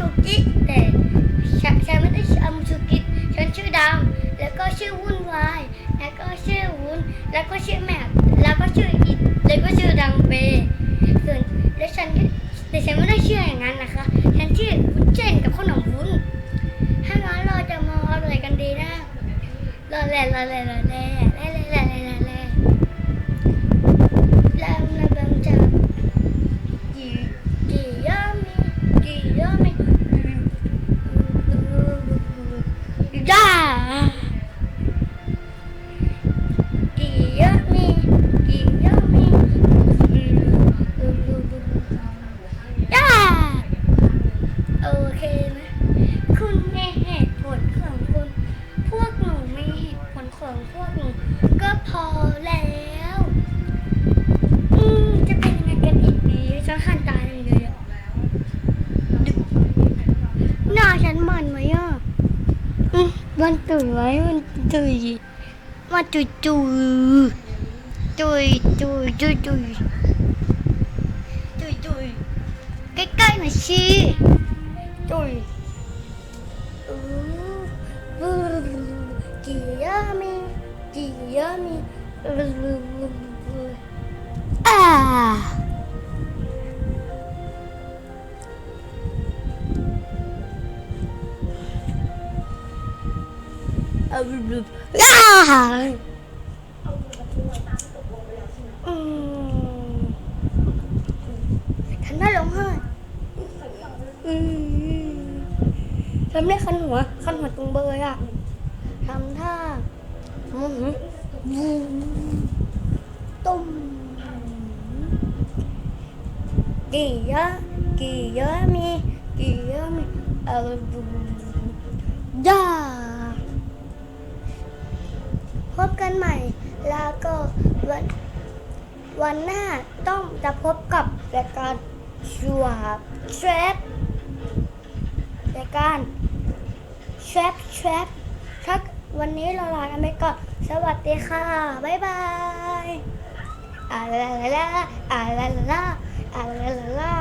ชูกิแต่ฉันฉันไม่ได้ชื่อชูกิฉันชื่อดำแล้วก็ชื่อวุ่นวายแล้วก็ชื่อวุ้นแล้วก็ชื่อแมทแล้วก็ชื่ออิดแล้วก็ชื่อดังเปส่วนแล้วฉันแต่ฉันไม่ได้ชื่ออย่างนั้นนะคะฉันชื่อวุ้นเจนกับขนมวุ้นถ้างั้นเราจะมาอะไรกันดีนะรอแหล่รอแหล่รอแหล่ อเคไหมคุณมีเหตุผลของคุณ พวกหนูมีเหตุผลของพวกหนูก็พอแล้วอืมจะเป็นยังไงกันอีกดีฉันหันตาเลยอะหน้าฉันมันไหมอะอืมมันตื่นไหมมันตื่นมาจุยจุยจุยจุยจุยจุยจุยจุยใกล้ๆหน่อยสิ 对。呜呜呜呜！啊！啊！啊！嗯，看他融化，嗯。 มีอ่าอ่าอ่าอืมฉันไม่ร้ขั้นไม่คันหัว คันหัวตรงเบยอะทำท่าอืมบูมตุ้มกี่เยอะกี่เยอะมีกี่เยอะมีเออบูย่าพบกันใหม่ แล้วก็วันวันหน้าต้องจะพบกับรายการชัวร์แทรป การแทรปแทรปทักวันนี้เราลากันไปก่อนสวัสดีค่ะบ๊ายบายอาลาลาลาอาลาลาลาอาลาลาลา